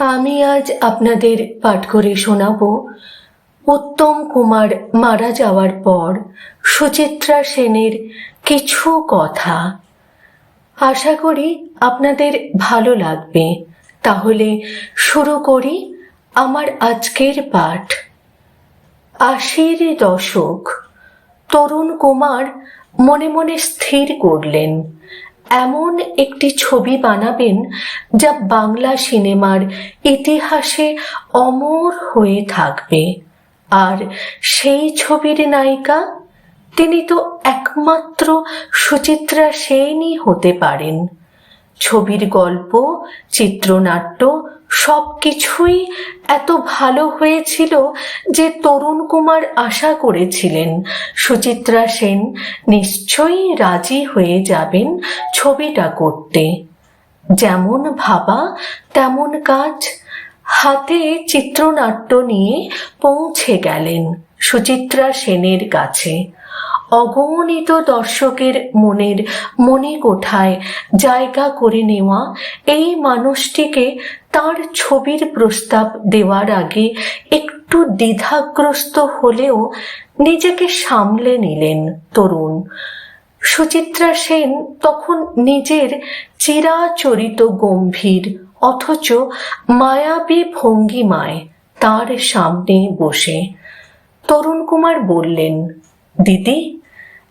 আমি আজ আপনাদের পাঠ করে শোনাব। উত্তম কুমার মারা যাওয়ার পর সুচিত্রা সেনের কিছু কথা। আশা করি আপনাদের ভালো লাগবে। তাহলে শুরু করি আমার আজকের পাঠ। আশির দশক, তরুণ কুমার মনে মনে স্থির করলেন। এমন একটি ছবি বানাবেন যা বাংলা সিনেমার ইতিহাসে অমর হয়ে থাকবে। আর সেই ছবির নায়িকা, তিনি তো একমাত্র সুচিত্রা সেনই হতে পারেন। ছবির গল্প, চিত্রনাট্য সব কিছুই এত ভালো হয়েছিল যে তরুণ কুমার আশা করেছিলেন। সুচিত্রা সেন নিশ্চয়ই রাজি হয়ে যাবেন ছবিটা করতে। যেমন ভাবা, তেমন কাজ। হাতে চিত্রনাট্য নিয়ে পৌঁছে গেলেন সুচিত্রা সেনের কাছে। অগণিত দর্শকের মনের মনে কোঠায় জায়গা করে নেওয়া এই মানুষটিকে তার ছবির প্রস্তাব দেওয়ার আগে একটু দ্বিধাগ্রস্ত হলেও নিজেকে সামলে নিলেন তরুণ। সুচিত্রা সেন তখন নিজের চিরাচরিত গম্ভীর অথচ মায়াবী ভঙ্গিমায় তার সামনে বসে। তরুণ কুমার বললেন, দিদি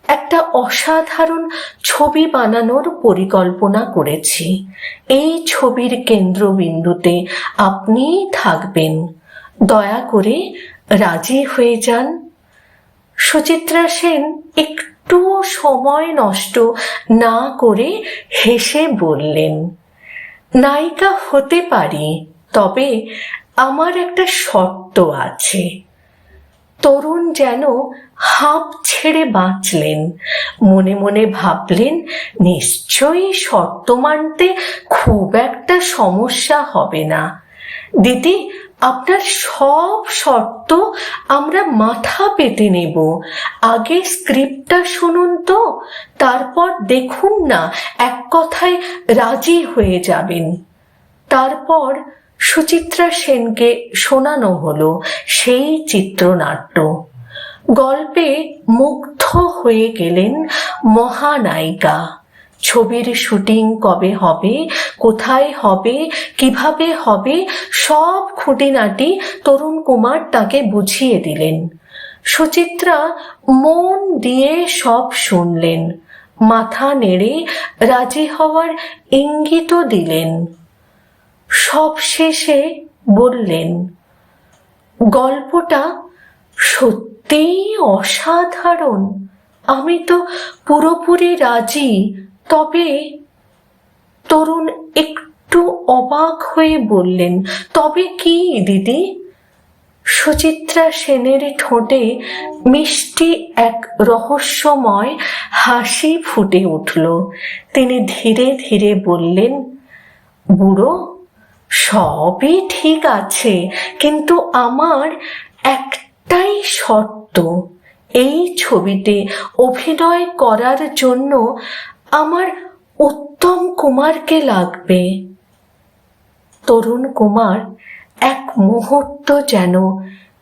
একটা অসাধারণ ছবি বানানোর পরিকল্পনা করেছি। এই ছবির কেন্দ্রবিন্দুতে আপনি থাকবেন। দয়া করে রাজি হয়ে যান। সুচিত্রা সেন, একটুও সময় নষ্ট না করে হেসে বললেন, নায়িকা হতে পারি, তবে আমার একটা শর্ত আছে। তরুণ যেন হাঁপ ছেড়ে বাঁচলেন। মনে মনে ভাবলেন, নিশ্চয়ই শর্ত মানতে খুব একটা সমস্যা হবে না। দিদি, আপনার সব শর্ত আমরা মাথা পেতে নেব। আগে স্ক্রিপ্টটা শুনুন তো, তারপর দেখুন না এক কথায় রাজি হয়ে যাবেন। তারপর সুচিত্রা সেনকে শোনানো হলো সেই চিত্রনাট্য। গল্পে মুগ্ধ হয়ে গেলেন মহানায়িকা। ছবির শুটিং কবে হবে, কোথায় হবে, কীভাবে হবে, সব খুঁটিনাটি তরুণ কুমার তাকে বুঝিয়ে দিলেন। সুচিত্রা মন দিয়ে সব শুনলেন। মাথা নেড়ে রাজি হওয়ার ইঙ্গিতও দিলেন। সব শেষে বললেন, গল্পটা সত্যিই অসাধারণ। আমি তো পুরোপুরি রাজি। তবে তরুণ একটু অবাক হয়ে বললেন, তবে কি দিদি? সুচিত্রা সেনের ঠোঁটে মিষ্টি এক রহস্যময় হাসি ফুটে উঠল। তিনি ধীরে ধীরে বললেন, বুড়ো, সবই ঠিক আছে, কিন্তু আমার একটাই শর্ত এই ছবিতে অভিনয় করার জন্য আমার উত্তম কুমারকে লাগবে। তরুণ কুমার এক মুহূর্ত যেন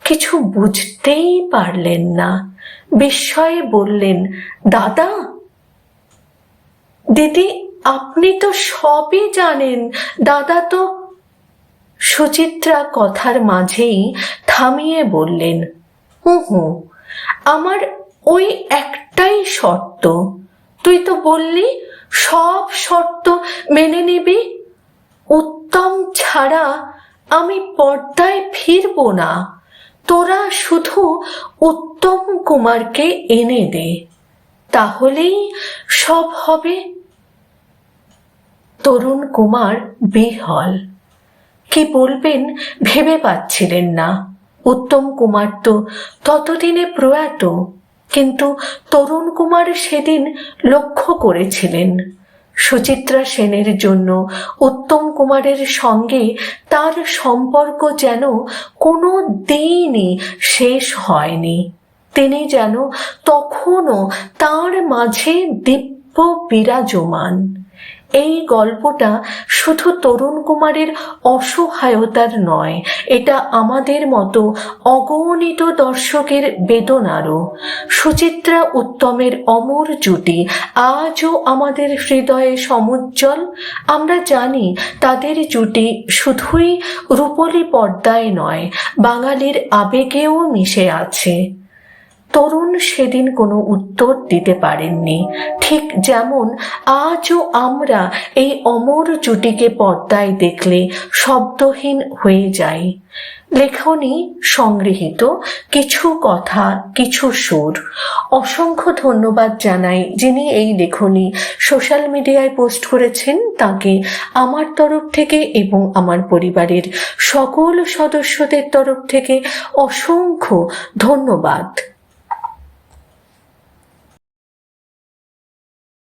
কিছু বুঝতেই পারলেন না। বিস্ময়ে বললেন, দাদা, দিদি, আপনি তো সবই জানেন। দাদা তো সুচিত্রা কথার মাঝেই থামিয়ে বললেন হু হু আমার ওই একটাই শর্ত। তুই তো বললি, সব শর্ত মেনে নিবি। উত্তম ছাড়া আমি পর্দায় ফিরব না। তোরা শুধু উত্তম কুমারকে এনে দে। তাহলেই সব হবে। তরুণ কুমার বিহল। কি বলবেন, ভেবে পাচ্ছিলেন না। উত্তম কুমার তো ততদিনে প্রয়াত। কিন্তু তরুণ কুমার সেদিন লক্ষ্য করেছিলেন। সুচিত্রা সেনের জন্য উত্তম কুমারের সঙ্গে তার সম্পর্ক যেন কোনো দিনই শেষ হয়নি। তিনি যেন তখনও তার মাঝে দিব্য বিরাজমান। এই গল্পটা শুধু তরুণ কুমারের অসহায়তার নয়, এটা আমাদের মতো অগণিত দর্শকের বেদনারও। সুচিত্রা উত্তমের অমর জুটি আজও আমাদের হৃদয়ে সমুজ্জ্বল। আমরা জানি তাদের জুটি শুধুই রূপলী পর্দায় নয়, বাঙালির আবেগেও মিশে আছে। তরুণ সেদিন কোনো উত্তর দিতে পারেননি। ঠিক যেমন আজও আমরা এই অমর জুটিকে পর্দায় দেখলে শব্দহীন হয়ে যাই। লেখনী সংগৃহীত কিছু কথা, কিছু সুর। অসংখ্য ধন্যবাদ জানাই যিনি এই লেখনী সোশ্যাল মিডিয়ায় পোস্ট করেছেন। তাকে আমার তরফ থেকে এবং আমার পরিবারের সকল সদস্যদের তরফ থেকে অসংখ্য ধন্যবাদ।